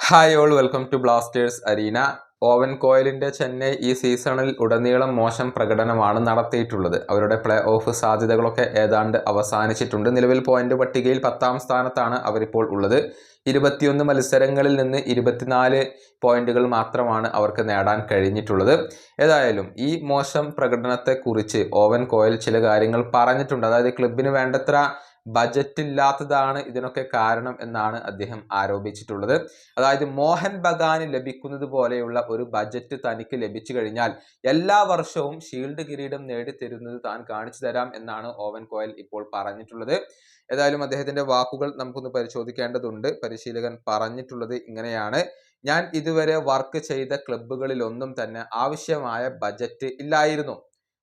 Hi all welcome to Blasters arena Owen കോയലിന്റെ Chennai ഈ സീസണിൽ ഉടനീളം മോശം പ്രകടനമാണ് നടത്തിയിട്ടുള്ളത്. അവരുടെ പ്ലേ ഓഫ് സാധ്യതകളൊക്കെ ഏതാണ്ട് അവസാനിച്ചിട്ടുണ്ട്. നിലവിൽ പോയിന്റ് പട്ടികയിൽ പത്താം സ്ഥാനത്താണ് അവരിപ്പോൾ ഉള്ളത്. ഇരുപത്തിയൊന്ന് മത്സരങ്ങളിൽ നിന്ന് ഇരുപത്തിനാല് പോയിന്റുകൾ മാത്രമാണ് അവർക്ക് നേടാൻ കഴിഞ്ഞിട്ടുള്ളത്. ഏതായാലും ഈ മോശം പ്രകടനത്തെക്കുറിച്ച് ഓവൻ കോയൽ ചില കാര്യങ്ങൾ പറഞ്ഞിട്ടുണ്ട്. അതായത് ക്ലബിന് വേണ്ടത്ര ബജറ്റ് ഇല്ലാത്തതാണ് ഇതിനൊക്കെ കാരണം എന്നാണ് അദ്ദേഹം ആരോപിച്ചിട്ടുള്ളത്. അതായത് മോഹൻ ബഗാന് ലഭിക്കുന്നത് പോലെയുള്ള ഒരു ബജറ്റ് തനിക്ക് ലഭിച്ചു കഴിഞ്ഞാൽ എല്ലാ വർഷവും ഷീൽഡ് കിരീടം നേടിത്തരുന്നത് താൻ കാണിച്ചു തരാം എന്നാണ് ഓവൻ കോയൽ ഇപ്പോൾ പറഞ്ഞിട്ടുള്ളത്. ഏതായാലും അദ്ദേഹത്തിന്റെ വാക്കുകൾ നമുക്കൊന്ന് പരിശോധിക്കേണ്ടതുണ്ട്. പരിശീലകൻ പറഞ്ഞിട്ടുള്ളത് ഇങ്ങനെയാണ്. ഞാൻ ഇതുവരെ വർക്ക് ചെയ്ത ക്ലബ്ബുകളിലൊന്നും തന്നെ ആവശ്യമായ ബജറ്റ് ഇല്ലായിരുന്നു.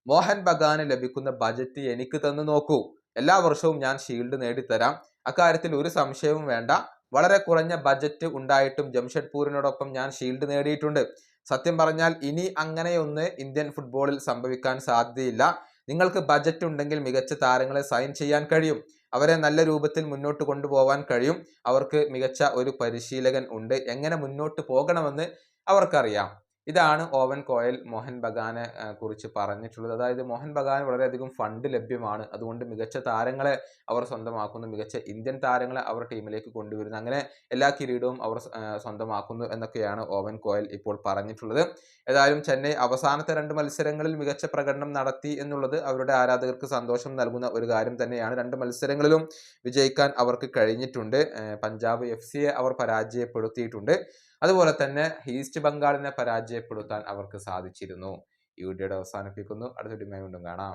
മോഹൻ ബഗാന് ലഭിക്കുന്ന ബജറ്റ് എനിക്ക് തന്നു നോക്കൂ. എല്ലാ വർഷവും ഞാൻ ഷീൽഡ് നേടിത്തരാം. അക്കാര്യത്തിൽ ഒരു സംശയവും വേണ്ട. വളരെ കുറഞ്ഞ ബജറ്റ് ഉണ്ടായിട്ടും ജംഷഡ്പൂരിനോടൊപ്പം ഞാൻ ഷീൽഡ് നേടിയിട്ടുണ്ട്. സത്യം പറഞ്ഞാൽ ഇനി അങ്ങനെയൊന്ന് ഇന്ത്യൻ ഫുട്ബോളിൽ സംഭവിക്കാൻ സാധ്യതയില്ല. നിങ്ങൾക്ക് ബജറ്റ് ഉണ്ടെങ്കിൽ മികച്ച താരങ്ങളെ സൈൻ ചെയ്യാൻ കഴിയും. അവരെ നല്ല രൂപത്തിൽ മുന്നോട്ട് കൊണ്ടുപോകാൻ കഴിയും. അവർക്ക് മികച്ച ഒരു പരിശീലകൻ ഉണ്ട്. എങ്ങനെ മുന്നോട്ട് പോകണമെന്ന് അവർക്കറിയാം. ഇതാണ് ഓവൻ കോയൽ മോഹൻ ബഗാനെ കുറിച്ച് പറഞ്ഞിട്ടുള്ളത്. അതായത് മോഹൻ ബഗാൻ വളരെയധികം ഫണ്ട് ലഭ്യമാണ്. അതുകൊണ്ട് മികച്ച താരങ്ങളെ അവർ സ്വന്തമാക്കുന്നു. മികച്ച ഇന്ത്യൻ താരങ്ങളെ അവർ ടീമിലേക്ക് കൊണ്ടുവരുന്നു. അങ്ങനെ എല്ലാ കിരീടവും അവർ സ്വന്തമാക്കുന്നു എന്നൊക്കെയാണ് ഓവൻ കോയൽ ഇപ്പോൾ പറഞ്ഞിട്ടുള്ളത്. ഏതായാലും ചെന്നൈ അവസാനത്തെ രണ്ട് മത്സരങ്ങളിൽ മികച്ച പ്രകടനം നടത്തി എന്നുള്ളത് അവരുടെ ആരാധകർക്ക് സന്തോഷം നൽകുന്ന ഒരു കാര്യം തന്നെയാണ്. രണ്ട് മത്സരങ്ങളിലും വിജയിക്കാൻ അവർക്ക് കഴിഞ്ഞിട്ടുണ്ട്. പഞ്ചാബ് എഫ് സിയെ അവർ പരാജയപ്പെടുത്തിയിട്ടുണ്ട്. അതുപോലെ തന്നെ ഈസ്റ്റ് ബംഗാളിനെ പരാജയപ്പെടുത്താൻ അവർക്ക് സാധിച്ചിരുന്നു. ഈ വീഡിയോയുടെ അവസാനിപ്പിക്കുന്നു. അടുത്ത വീഡിയോ വീണ്ടും കാണാം.